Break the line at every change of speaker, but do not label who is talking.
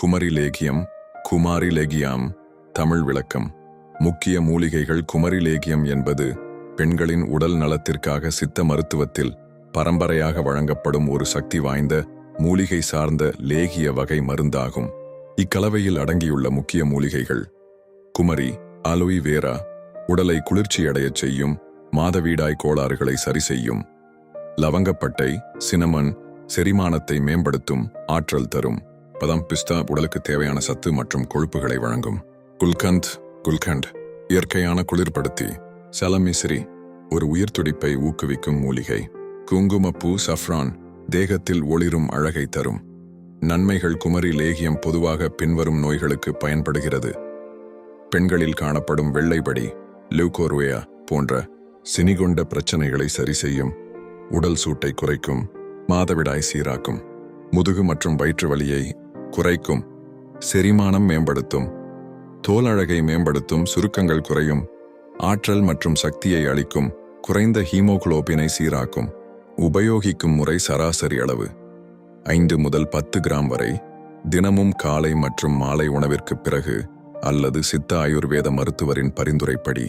குமரி லேகியம் குமாரி லேகியாம் தமிழ் விளக்கம். முக்கிய மூலிகைகள் குமரி லேகியம் என்பது பெண்களின் உடல் நலத்திற்காக சித்த மருத்துவத்தில் பரம்பரையாக வழங்கப்படும் ஒரு சக்தி வாய்ந்த மூலிகை சார்ந்த லேகிய வகை மருந்தாகும். இக்கலவையில் அடங்கியுள்ள முக்கிய மூலிகைகள் குமரி அலோய் வேரா உடலை குளிர்ச்சியடையச் செய்யும் மாதவீடாய் கோளாறுகளை சரி செய்யும். லவங்கப்பட்டை சினமன் செரிமானத்தை மேம்படுத்தும் ஆற்றல் தரும். பதம் பிஸ்தா உடலுக்கு தேவையான சத்து மற்றும் கொழுப்புகளை வழங்கும். குல்கந்த் குல்கண்ட் இயற்கையான குளிர்படுத்தி சலமிசிறி ஒரு உயிர் துடிப்பை ஊக்குவிக்கும் மூலிகை. குங்குமப்பூ சஃப்ரான் தேகத்தில் ஒளிரும் அழகை தரும். நன்மைகள் குமரி லேகியம் பொதுவாக பின்வரும் நோய்களுக்கு பயன்படுகிறது. பெண்களில் காணப்படும் வெள்ளைப்படி லியூகோர்வேயா போன்ற சினிகொண்ட பிரச்சனைகளை சரி செய்யும் உடல் சூட்டை குறைக்கும் மாதவிடாய் சீராக்கும் முதுகு மற்றும் வயிற்று வலியை குறைக்கும். செரிமானம் மேம்படுத்தும். தோல் அழகை மேம்படுத்தும். சுருக்கங்கள் குறையும். ஆற்றல் மற்றும் சக்தியை அளிக்கும். குறைந்த ஹீமோகுளோபினை சீராக்கும். உபயோகிக்கும் முறை சராசரி அளவு. ஐந்து முதல் பத்து கிராம் வரை. தினமும் காலை மற்றும் மாலை உணவிற்கு பிறகு அல்லது சித்த ஆயுர்வேத மருத்துவரின் பரிந்துரைப்படி.